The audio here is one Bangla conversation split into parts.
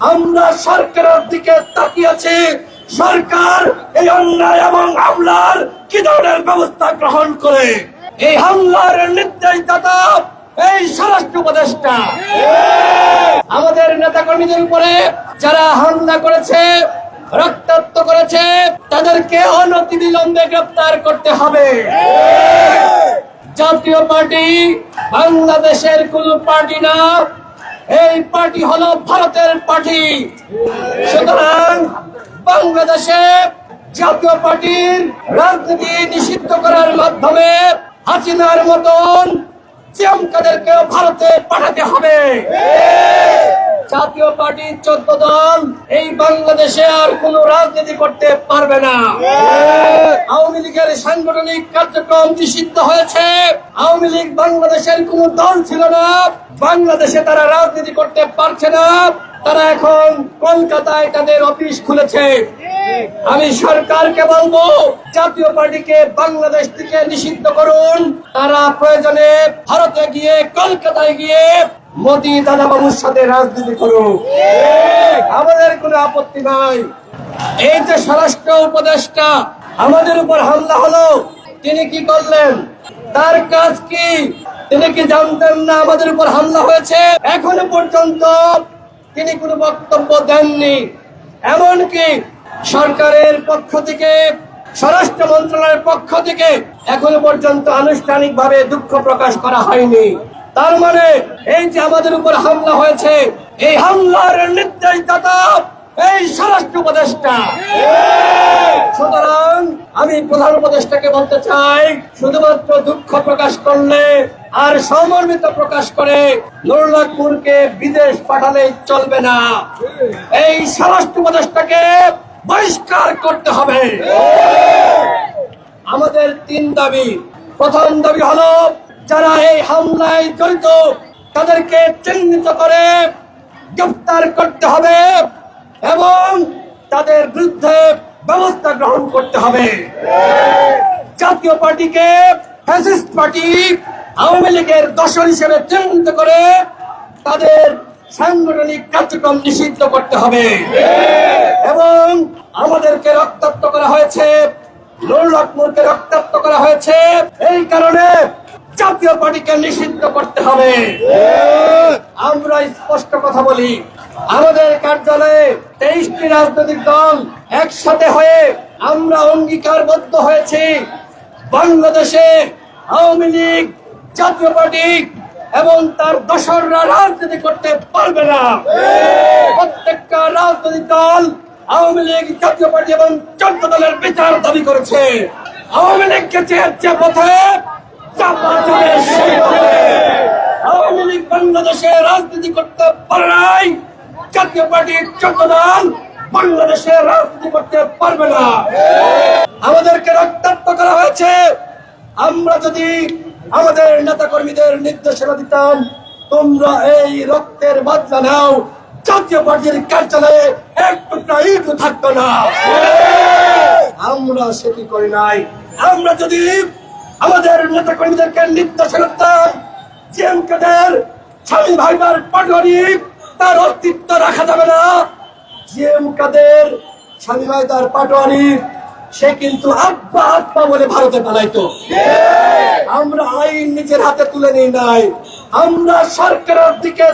আমরা সরকারের দিকে তাকিয়ে আছি। সরকার এই অন্যায় এবং হামলার কি ধরনের ব্যবস্থা গ্রহণ করে? এই হামলার নির্দেশদাতা এই স্বরাষ্ট্র উপদেষ্টা। আমাদের নেতাকর্মীদের উপরে যারা হামলা করেছে, রক্তাক্ত করেছে, তাদেরকে অনতি অনতিবিলম্বে গ্রেপ্তার করতে হবে। জাতীয় পার্টি বাংলাদেশের কোন পার্টি না এই পার্টি হলো ভারতের পার্টি। সুতরাং বাংলাদেশে জাতীয় পার্টির রাজনীতি নিষিদ্ধ করার মাধ্যমে হাসিনার মতন চেমকাদেরকে ভারতে পাঠাতে হবে। জাতীয় পার্টির চোদ্দ দল এই বাংলাদেশে আর কোন রাজনীতি করতে পারবে না। আওয়ামী লীগের সাংগঠনিক কার্যক্রম নিষিদ্ধ হয়েছে। আওয়ামী লীগ বাংলাদেশের কোন দল ছিল না। বাংলাদেশে তারা রাজনীতি করতে পারছে না। তারা এখন কলকাতায় তাদের অফিস খুলেছে। আমি সরকারকে বলব, জাতীয় পার্টিকে বাংলাদেশ থেকে নিষিদ্ধ করুন। তারা প্রয়োজনে ভারতে গিয়ে, কলকাতায় গিয়ে মোদি দাদা বাবুর সাথে রাজনীতি করুক। আমাদের কোনো আপত্তি নাই। এই যে স্বরাষ্ট্র উপদেষ্টা, আমাদের উপর হামলা হলো, তিনি কি করলেন? তার কাজ কি? তিনি কি জানতেন না আমাদের উপর হামলা হয়েছে? এখনও পর্যন্ত তিনি কোনো বক্তব্য দেননি। এমনকি সরকারের পক্ষ থেকে, স্বরাষ্ট্র মন্ত্রণালয়ের পক্ষ থেকে এখনও পর্যন্ত আনুষ্ঠানিকভাবে দুঃখ প্রকাশ করা হয়নি। তার মানে এই যে আমাদের উপর হামলা হয়েছে, এই হামলার নির্দেশদাতা এই স্বরাষ্ট্র উপদেষ্টা। সুতরাং আমি প্রধান উপদেষ্টাকে বলতে চাই, শুধুমাত্র দুঃখ প্রকাশ করলে আর সমর্মিত প্রকাশ করে নুরুল্লাহপুরকে বিদেশ পাঠালে চলবে না। এই স্বরাষ্ট্র উপদেষ্টাকে বহিষ্কার করতে হবে। আমাদের তিন দাবি। প্রথম দাবি হলো যারা এই হামলায় জড়িত, তাদেরকে চিহ্নিত করে গ্রেফতার করতে হবে এবং তাদের বিরুদ্ধে ব্যবস্থা গ্রহণ করতে হবে। জাতীয় পার্টিকে ফ্যাসিস্ট পার্টি আওয়ামী লীগের দশর হিসেবে চিহ্নিত করে তাদের সাংগঠনিক কার্যক্রম নিষিদ্ধ করতে হবে। এবং আমাদেরকে রক্তাক্ত করা হয়েছে রক্তাক্ত করা হয়েছে। এই কারণে জাতীয় পার্টিকে নিষিদ্ধ করতে হবে। আমরা স্পষ্ট কথা বলি, আমাদের কার্যালয়ে তেইশটি রাজনৈতিক দল একসাথে হয়ে আমরা অঙ্গীকারবদ্ধ হয়েছি। বাংলাদেশে আওয়ামী লীগ, জাতীয় পার্টি এবং তার দশররা রাজনীতি করতে পারবে না। প্রত্যেকটা রাজনৈতিক দল আওয়ামী লীগ, জাতীয় পার্টি এবং চোদ্দ দলের বিচার দাবি করেছে। আওয়ামী লীগকে চেয়েছে পথে বাংলাদেশে রাজনীতি করতে পারে জাতীয় পার্টির চোদ্দ বাংলাদেশে রাজনীতি করতে পারবে না। আমাদেরকে রক্তাক্ত করা হয়েছে। আমরা যদি আমাদের নেতা নির্দেশনা দিতাম, তোমরা এই রক্তের বদলা নাও। জাতীয় পার্টির কার্যালয়ে এক টুকরা থাকতো না। আমরা সেটি করি নাই? আমরা যদি আমাদের নেতা কর্মীদেরকে দিতাম জিএম কাদের স্বামী ভাইবার পাটোয়ারি তার অস্তিত্ব রাখা যাবে না। কাদের স্বামী সে কিন্তু বলে ভারতে আমরা আইন নিজের হাতে তুলে নিই নাই। আমরা সরকারের দিকে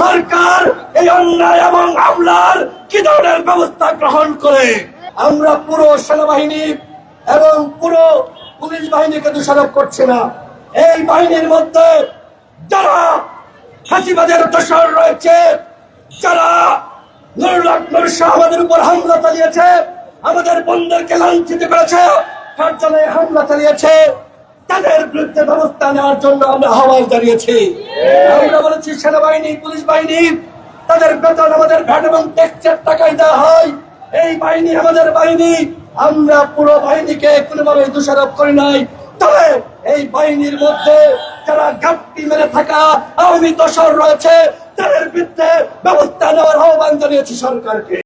সরকার এই অন্যায় এবং হামলার কি ধরনের ব্যবস্থা গ্রহণ করে? আমরা পুরো সেনাবাহিনী এবং পুরো পুলিশ বাহিনীকে দোষারোপ করছি না। এই বাহিনীর মধ্যে যারা ফাঁসিবাদের দোষর রয়েছে, যারা আমাদের উপর হামলা চালিয়েছে, আমাদের বন্ধুদেরকে লাঞ্ছিত করেছে, কার্যালয়ে হামলা চালিয়েছে, তাদের বিরুদ্ধে ব্যবস্থা নেওয়ার জন্য আমরা আহ্বান জানিয়েছি। আমরা বলেছি, সেনাবাহিনী, পুলিশ বাহিনী, তাদের বেতন আমাদের ভ্যাট এবং ট্যাক্সের টাকায় দেওয়া হয়। এই বাহিনী আমাদের বাহিনী আমরা পুরো বাহিনীকে কোনোভাবে দোষারোপ করি নাই। তবে এই বাহিনীর মধ্যে যারা ঘাপটি মেরে থাকা আওয়ামী দোষর রয়েছে, তাদের বিরুদ্ধে ব্যবস্থা নেওয়ার আহ্বান জানিয়েছি সরকারকে।